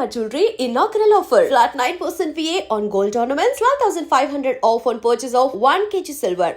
Shalimar Jewelry inaugural offer. Flat 9% VA on gold ornaments, 12,500 off on purchase of 1 kg silver.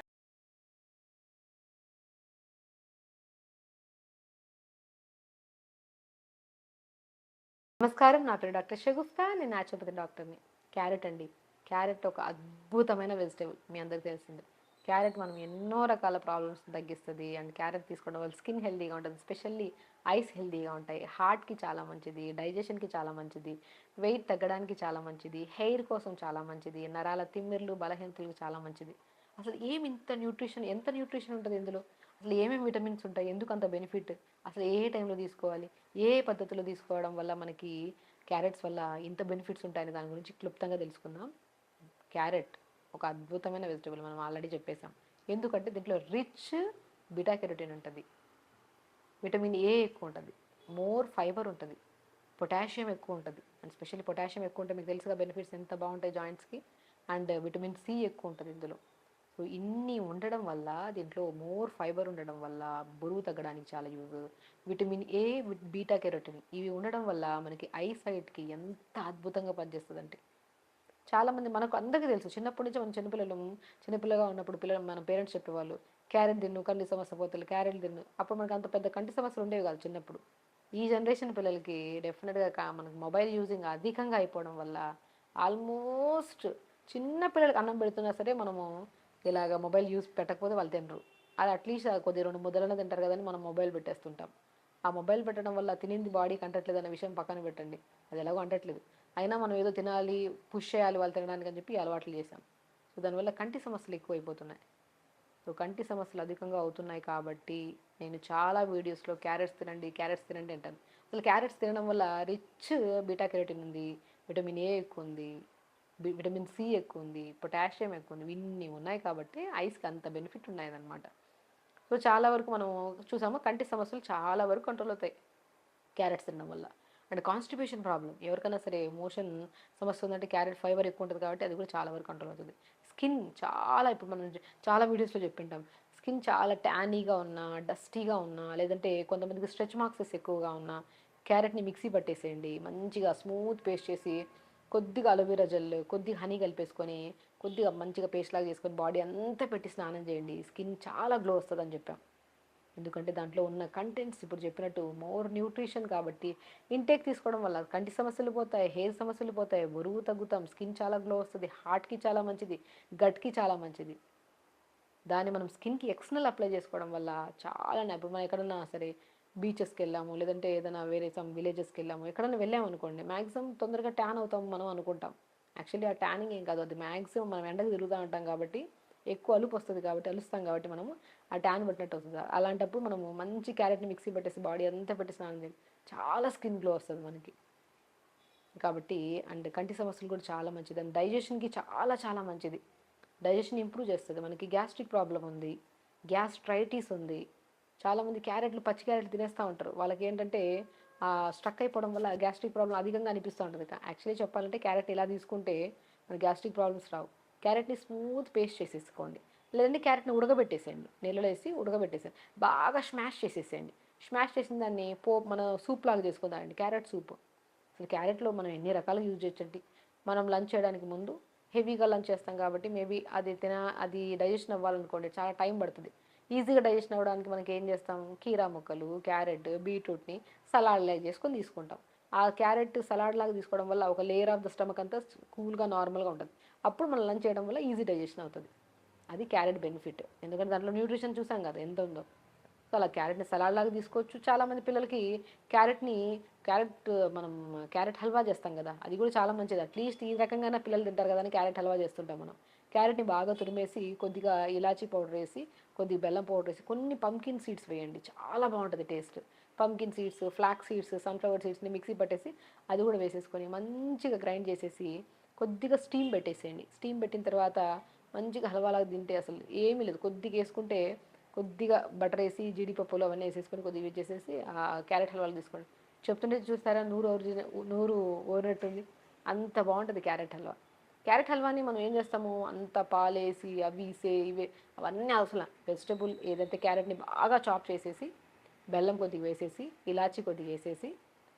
నమస్కారం నా పేరు doctor Shagufta నేను naturopathy డాక్టర్ని carrot అండి. క్యారెట్ ఒక అద్భుతమైన వెజిటేబుల్ మీ అందరికీ తెలిసిందే. క్యారెట్ మనం ఎన్నో రకాల ప్రాబ్లమ్స్ తగ్గిస్తుంది. అండ్ క్యారెట్ తీసుకోవడం వల్ల స్కిన్ హెల్తీగా ఉంటుంది. స్పెషల్లీ ఐస్ హెల్తీగా ఉంటాయి. హార్ట్కి చాలా మంచిది డైజెషన్కి చాలా మంచిది వెయిట్ తగ్గడానికి చాలా మంచిది హెయిర్ కోసం చాలా మంచిది నరాల తిమ్మిర్లు బలహీనతలకు చాలా మంచిది. అసలు ఏమి ఇంత న్యూట్రిషన్ ఎంత న్యూట్రిషన్ ఉంటుంది ఇందులో? అసలు ఏమేమి విటమిన్స్ ఉంటాయి? ఎందుకు అంత బెనిఫిట్? అసలు ఏ టైంలో తీసుకోవాలి? ఏ పద్ధతిలో తీసుకోవడం వల్ల మనకి క్యారెట్స్ వల్ల ఇంత బెనిఫిట్స్ ఉంటాయని దాని గురించి క్లుప్తంగా తెలుసుకుందాం. క్యారెట్ ఒక అద్భుతమైన వెజిటబుల్ మనం ఆల్రెడీ చెప్పేసాం ఎందుకంటే దీంట్లో రిచ్ బిటా కెరోటిన్ ఉంటుంది. విటమిన్ ఏ ఎక్కువ ఉంటుంది. మోర్ ఫైబర్ ఉంటుంది. పొటాషియం ఎక్కువ ఉంటుంది. అండ్ స్పెషల్లీ పొటాషియం ఎక్కువ ఉంటే మీకు తెలుసుగా బెనిఫిట్స్ ఎంత బాగుంటాయి జాయింట్స్కి అండ్ విటమిన్ సి ఎక్కువ ఉంటుంది ఇందులో. సో ఇన్ని ఉండడం వల్ల దీంట్లో మోర్ ఫైబర్ ఉండడం వల్ల బరువు తగ్గడానికి చాలా use. Vitamin A beta carotene ఇవి ఉండడం వల్ల మనకి ఐ సైట్కి ఎంత అద్భుతంగా పనిచేస్తుందంటే. చాలామంది మనకు అందరికీ తెలుసు. చిన్నప్పటి నుంచి మనం చిన్నపిల్లలు చిన్నపిల్లగా ఉన్నప్పుడు పిల్లలు మన పేరెంట్స్ చెప్పేవాళ్ళు క్యారెట్ తిన్ను కంటి సమస్య పోతలు క్యారెట్ తిన్ను. అప్పుడు మనకు అంత పెద్ద కంటి సమస్యలు ఉండేవి కాదు చిన్నప్పుడు. ఈ జనరేషన్ పిల్లలకి డెఫినెట్గా మనకు మొబైల్ యూజింగ్ అధికంగా అయిపోవడం వల్ల ఆల్మోస్ట్ చిన్న పిల్లలకి అన్నం పెడుతున్నా సరే మనము ఇలాగ మొబైల్ యూస్ పెట్టకపోతే వాళ్ళు తినరు. అది అట్లీస్ట్ కొద్ది రెండు ముద్దలన్నా తింటారు కదని మనం మొబైల్ పెట్టేస్తుంటాం. ఆ మొబైల్ పెట్టడం వల్ల తినింది బాడీకి అంటట్లేదు అనే విషయం పక్కన పెట్టండి. అది ఎలాగో అంటట్లేదు. అయినా మనం ఏదో తినాలి పుష్ చేయాలి వాళ్ళు తినడానికి అని చెప్పి అలవాట్లు చేసాం సో దానివల్ల కంటి సమస్యలు ఎక్కువైపోతున్నాయి. సో కంటి సమస్యలు అధికంగా అవుతున్నాయి కాబట్టి నేను చాలా వీడియోస్లో క్యారెట్స్ తినండి క్యారెట్స్ తినండి అంటాను. అసలు క్యారెట్స్ తినడం వల్ల రిచ్ బీటా కెరోటిన్ ఉంది విటమిన్ ఏ ఎక్కువ ఉంది విటమిన్ సి ఎక్కువ ఉంది పొటాషియం ఎక్కువ ఉంది ఇన్ని ఉన్నాయి కాబట్టి ఐస్కి అంత బెనిఫిట్ ఉన్నాయన్నమాట సో చాలా వరకు మనం చూసాము కంటి సమస్యలు చాలా వరకు కంట్రోల్ అవుతాయి క్యారెట్స్ తినడం వల్ల. అండ్ కాన్స్టిపేషన్ ప్రాబ్లం ఎవరికైనా సరే మోషన్ సమస్య ఉందంటే క్యారెట్ ఫైబర్ ఎక్కువ ఉంటుంది కాబట్టి అది కూడా చాలా వరకు కంట్రోల్ అవుతుంది. స్కిన్ చాలా ఇప్పుడు మనం చాలా వీడియోస్లో చెప్పింటాం. స్కిన్ చాలా ట్యానీగా ఉన్నా డస్టీగా ఉన్నా లేదంటే కొంతమందికి స్ట్రెచ్ మార్క్సెస్ ఎక్కువగా ఉన్నా క్యారెట్ని మిక్సీ పట్టేసేయండి. మంచిగా స్మూత్ పేస్ట్ చేసి కొద్దిగా అలోవెరా జెల్ కొద్దిగా హనీ కలిపేసుకొని కొద్దిగా మంచిగా పేస్ట్ లాగా చేసుకొని బాడీ అంతా పెట్టి స్నానం చేయండి. స్కిన్ చాలా గ్లో వస్తుందని చెప్పాం. ఎందుకంటే దాంట్లో ఉన్న కంటెంట్స్ ఇప్పుడు చెప్పినట్టు మోర్ న్యూట్రిషన్ కాబట్టి ఇంటేక్ తీసుకోవడం వల్ల కంటి సమస్యలు పోతాయి హెయిర్ సమస్యలు పోతాయి బరువు తగ్గుతాం స్కిన్ చాలా గ్లో వస్తుంది హార్ట్కి చాలా మంచిది గట్కి చాలా మంచిది. దాన్ని మనం స్కిన్కి ఎక్స్టర్నల్ అప్లై చేసుకోవడం వల్ల చాలా నే- ఇప్పుడు మనం ఎక్కడన్నా సరే బీచెస్కి వెళ్ళాము లేదంటే ఏదైనా వేరే సమ్ విలేజెస్కి వెళ్ళాము ఎక్కడైనా వెళ్ళాము అనుకోండి మ్యాక్సిమం తొందరగా ట్యాన్ అవుతాం మనం అనుకుంటాం. యాక్చువల్లీ ఆ ట్యానింగ్ ఏం కాదు అది మ్యాక్సిమం మనం ఎండకు తిరుగుతూ ఉంటాం కాబట్టి ఎక్కువ అలుపు వస్తుంది కాబట్టి అలుస్తాం కాబట్టి మనము ఆ ట్యాన్ పట్టినట్టు వస్తుంది. అలాంటప్పుడు మనము మంచి క్యారెట్ని మిక్సీ పెట్టేసి బాడీ అంతా పెట్టి స్నానం చేయాలి చాలా స్కిన్ గ్లో వస్తుంది మనకి. కాబట్టి అండ్ కంటి సమస్యలు కూడా చాలా మంచిది. అండ్ డైజెషన్కి చాలా చాలా మంచిది. డైజెషన్ ఇంప్రూవ్ చేస్తుంది. మనకి గ్యాస్ట్రిక్ ప్రాబ్లం ఉంది గ్యాస్ట్రైటిస్ ఉంది. చాలామంది క్యారెట్లు పచ్చి క్యారెట్లు తినేస్తూ ఉంటారు. వాళ్ళకి ఏంటంటే స్ట్రక్ అయిపోవడం వల్ల గ్యాస్ట్రిక్ ప్రాబ్లం అధికంగా అనిపిస్తూ ఉంటుంది. యాక్చువల్లీ చెప్పాలంటే క్యారెట్ ఇలా తీసుకుంటే మన గ్యాస్ట్రిక్ ప్రాబ్లమ్స్ రావు. క్యారెట్ని స్మూత్ పేస్ట్ చేసేసుకోండి. లేదంటే క్యారెట్ని ఉడకబెట్టేసేయండి. నీళ్ళలో వేసి ఉడకబెట్టేసేయండి. బాగా స్మాష్ చేసేసేయండి. స్మాష్ చేసిన దాన్ని పో మన సూప్ లాగా చేసుకుందామండి క్యారెట్ సూప్. అసలు క్యారెట్లో మనం ఎన్ని రకాలుగా యూజ్ చేయొచ్చండి? మనం లంచ్ చేయడానికి ముందు హెవీగా లంచ్ చేస్తాం కాబట్టి మేబీ అది తిన అది డైజెషన్ అవ్వాలనుకోండి చాలా టైం పడుతుంది. ఈజీగా డైజెషన్ అవ్వడానికి మనకి ఏం చేస్తాం? కీరా ముక్కలు క్యారెట్ బీట్రూట్ని సలాడ్ లాగా చేసుకొని తీసుకుంటాం. ఆ క్యారెట్ సలాడ్ లాగా తీసుకోవడం వల్ల ఒక లేయర్ ఆఫ్ ద స్టమక్ అంతా కూల్గా నార్మల్గా ఉంటుంది. అప్పుడు మనం లంచ్ చేయడం వల్ల ఈజీ డైజెషన్ అవుతుంది. అది క్యారెట్ బెనిఫిట్. ఎందుకంటే దాంట్లో న్యూట్రిషన్ చూసాం కదా ఎంత ఉందో. సో అలా క్యారెట్ని సలాడ్ లాగా తీసుకోవచ్చు. చాలామంది పిల్లలకి క్యారెట్ని క్యారెట్ మనం క్యారెట్ హల్వా చేస్తాం కదా అది కూడా చాలా మంచిది. అట్లీస్ట్ ఈ రకంగానే పిల్లలు తింటారు కదా అని క్యారెట్ హల్వా చేస్తుంటాం మనం. క్యారెట్ని బాగా తురిమేసి కొద్దిగా ఇలాచీ పౌడర్ వేసి కొద్దిగా బెల్లం పౌడర్ వేసి కొన్ని పంకిన్ సీడ్స్ వేయండి. చాలా బాగుంటుంది taste. Pumpkin seeds flax seeds sunflower సీడ్స్ని మిక్సీ పట్టేసి అది కూడా వేసేసుకొని మంచిగా గ్రైండ్ చేసేసి కొద్దిగా స్టీమ్ పెట్టేసేయండి. స్టీమ్ పెట్టిన తర్వాత మంచిగా హల్వాలాగా తింటే అసలు ఏమీ లేదు. కొద్దిగా వేసుకుంటే కొద్దిగా బటర్ వేసి జీడిపప్పులు అవన్నీ వేసేసుకొని కొద్దిగా చేసేసి ఆ క్యారెట్ హల్వాలు తీసుకోండి. చెప్తుంటే చూస్తారా? నూరు ఒరిజినల్ నూరు ఓరినట్టుంది అంత బాగుంటుంది క్యారెట్ హల్వా. క్యారెట్ హల్వాని మనం ఏం చేస్తాము? అంత పాలేసి అవి ఇసే ఇవే అవన్నీ అవసరం. వెజిటబుల్ ఏదైతే క్యారెట్ని బాగా చాప్ చేసేసి బెల్లం కొద్దిగా వేసేసి ఇలాచి కొద్దిగా వేసేసి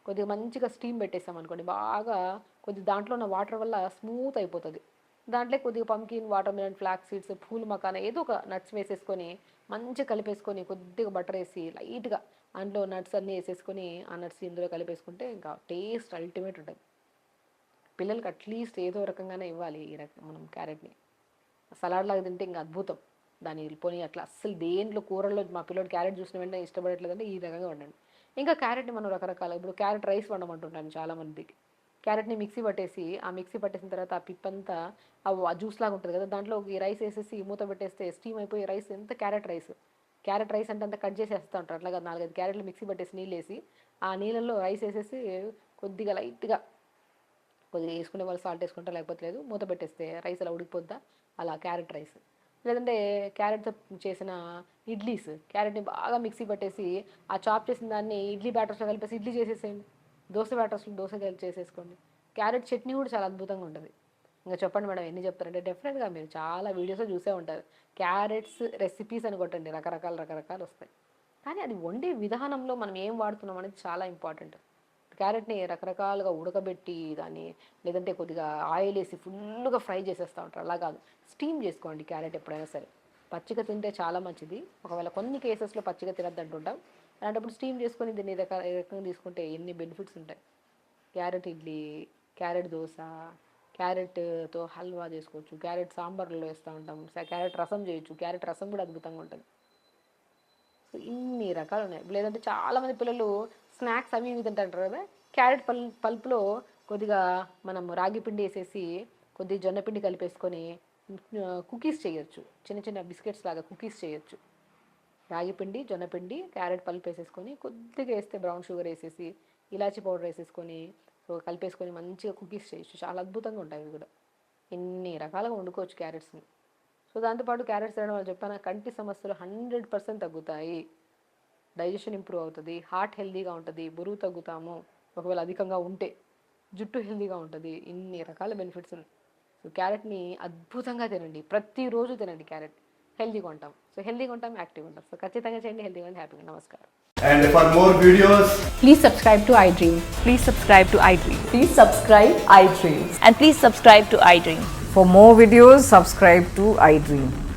కొద్దిగా మంచిగా స్టీమ్ పెట్టేసాం అనుకోండి బాగా కొద్ది దాంట్లో ఉన్న వాటర్ వల్ల స్మూత్ అయిపోతుంది. దాంట్లో కొద్దిగా pumpkin watermelon flax seeds పూలు మకాన ఏదో ఒక నట్స్ వేసేసుకొని మంచిగా కలిపేసుకొని కొద్దిగా బటర్ వేసి లైట్గా అందులో నట్స్ అన్నీ వేసేసుకొని ఆ నట్స్ ఇందులో కలిపేసుకుంటే ఇంకా టేస్ట్ అల్టిమేట్ ఉంటుంది. పిల్లలకి అట్లీస్ట్ ఏదో రకంగానే ఇవ్వాలి ఈ రకం మనం క్యారెట్ని. సలాడ్ లాగా తింటే ఇంకా అద్భుతం. దాని వెళ్ళిపోయి అట్లా అస్సలు దేంట్లో కూరల్లో మా పిల్లోడు క్యారెట్ చూసిన వెంటనే ఇష్టపడట్లేదంటే ఈ రకంగా వండండి. ఇంకా క్యారెట్ని మనం రకరకాల ఇప్పుడు క్యారెట్ రైస్ వండమంటుంటాను చాలా మందికి క్యారెట్ని మిక్సీ పట్టేసి ఆ మిక్సీ పట్టేసిన తర్వాత ఆ పిప్పంతా ఆ జ్యూస్ లాగా ఉంటుంది కదా దాంట్లో ఈ రైస్ వేసేసి మూత పెట్టేస్తే స్టీమ్ అయిపోయి రైస్ ఎంత క్యారెట్ రైస్. క్యారెట్ రైస్ అంటే అంత కట్ చేసేస్తూ ఉంటారు. అట్లాగా నాలుగైదు క్యారెట్లు మిక్సీ పట్టేసి నీళ్ళు వేసి ఆ నీళ్ళల్లో రైస్ వేసేసి కొద్దిగా లైట్గా కొద్దిగా వేసుకునే వాళ్ళు సాల్ట్ వేసుకుంటారు లేకపోతే లేదు మూత పెట్టేస్తే రైస్ అలా ఉడికిపోద్దా? అలా క్యారెట్ రైస్. లేదంటే క్యారెట్తో చేసిన ఇడ్లీస్ క్యారెట్ని బాగా మిక్సీ పట్టేసి ఆ చాప్ చేసిన దాన్ని ఇడ్లీ బ్యాటర్స్లో కలిపేసి ఇడ్లీ చేసేసేయండి. దోశ బ్యాటర్స్లో దోశ కలిపి చేసేసుకోండి. క్యారెట్ చట్నీ కూడా చాలా అద్భుతంగా ఉంటుంది. ఇంకా చెప్పండి మేడం ఎన్ని చెప్తారంటే డెఫినెట్గా మీరు చాలా వీడియోస్లో చూసే ఉంటారు. క్యారెట్స్ రెసిపీస్ అని కొట్టండి. రకరకాల రకరకాలు వస్తాయి. కానీ అది వండే విధానంలో మనం ఏం వాడుతున్నాం అనేది చాలా ఇంపార్టెంట్ క్యారెట్ని రకరకాలుగా ఉడకబెట్టి దాన్ని లేదంటే కొద్దిగా ఆయిల్ వేసి ఫుల్గా ఫ్రై చేసేస్తూ ఉంటారు. అలా కాదు. స్టీమ్ చేసుకోండి క్యారెట్ ఎప్పుడైనా సరే. పచ్చిక తింటే చాలా మంచిది. ఒకవేళ కొన్ని కేసెస్లో పచ్చిక తినద్దు అంటుంటాం. అలాంటప్పుడు స్టీమ్ చేసుకొని దీన్ని రకంగా తీసుకుంటే ఎన్ని బెనిఫిట్స్ ఉంటాయి? క్యారెట్ ఇడ్లీ క్యారెట్ దోశ క్యారెట్తో హల్వా చేసుకోవచ్చు క్యారెట్ సాంబార్లో వేస్తూ ఉంటాం క్యారెట్ రసం చేయొచ్చు క్యారెట్ రసం కూడా అద్భుతంగా ఉంటుంది. సో ఇన్ని రకాలు ఉన్నాయి. లేదంటే చాలామంది పిల్లలు స్నాక్స్ అవి ఇవి తింటారు కదా. క్యారెట్ పల్ పల్పులో కొద్దిగా మనం రాగి పిండి వేసేసి కొద్దిగా జొన్న పిండి కలిపేసుకొని కుకీస్ చేయొచ్చు. చిన్న చిన్న బిస్కెట్స్ లాగా కుకీస్ చేయొచ్చు. రాగి పిండి జొన్న పిండి క్యారెట్ పల్పు వేసేసుకొని కొద్దిగా వేస్తే బ్రౌన్ షుగర్ వేసేసి ఇలాచీ పౌడర్ వేసేసుకొని కలిపేసుకొని మంచిగా కుకీస్ చేయొచ్చు. చాలా అద్భుతంగా ఉంటాయి ఇవి కూడా. ఎన్ని రకాలుగా వండుకోవచ్చు క్యారెట్స్ని. సో దాంతోపాటు క్యారెట్స్ తినడం వల్ల చెప్పాను కంటి సమస్యలు హండ్రెడ్ పర్సెంట్ తగ్గుతాయి. డైజెషన్ ఇంప్రూవ్ అవుతుంది హార్ట్ హెల్తీగా ఉంటుంది బరువు తగ్గుతాము ఒకవేళ అధికంగా ఉంటే జుట్టు హెల్తీగా ఉంటుంది ఇన్ని రకాల బెనిఫిట్స్ ఉన్నాయి సో క్యారెట్ని అద్భుతంగా తినండి ప్రతిరోజు తినండి క్యారెట్ హెల్తీగా ఉంటాం సో హెల్తీగా ఉంటాం యాక్టివ్గా ఉంటాం సో ఖచ్చితంగా చేయండి హెల్తీగా ఉండి హ్యాపీగా నమస్కారం And for more videos, Please subscribe to iDream. Please subscribe to iDream. Please subscribe iDreams. And please subscribe to iDream. For more videos, subscribe to iDream.